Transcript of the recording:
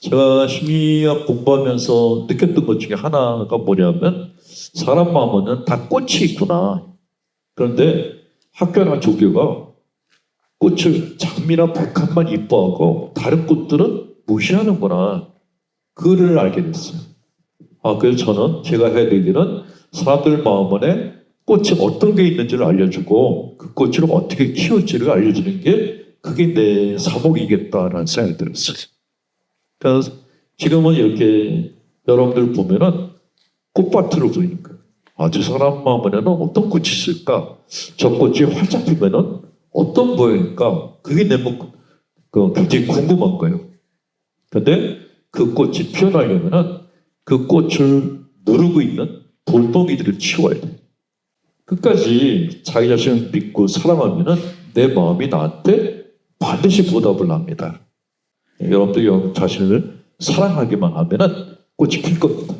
제가 심리학 공부하면서 느꼈던 것 중에 하나가 뭐냐면 사람 마음에는 다 꽃이 있구나. 그런데 학교나 조교가 꽃을 장미나 백합만 이뻐하고 다른 꽃들은 무시하는구나. 그를 알게 됐어요. 아, 그래서 저는 제가 해야 될 일은 사람들 마음 안에 꽃이 어떤 게 있는지를 알려주고 그 꽃을 어떻게 키울지를 알려주는 게 그게 내 사목이겠다라는 생각이 들었어요. 그래서 지금은 이렇게 여러분들 보면은 꽃밭으로 보이는 거예요. 아, 저 사람 마음에는 어떤 꽃이 있을까? 저 꽃이 활짝 피면은 어떤 모양일까? 그게 내목, 그 굉장히 궁금한 거예요. 근데 그 꽃이 피어나려면은 그 꽃을 누르고 있는 돌덩이들을 치워야 돼. 끝까지 자기 자신을 믿고 사랑하면은 내 마음이 나한테 반드시 보답을 합니다. 여러분들 여러분 자신을 사랑하기만 하면은 꽃이 필 겁니다.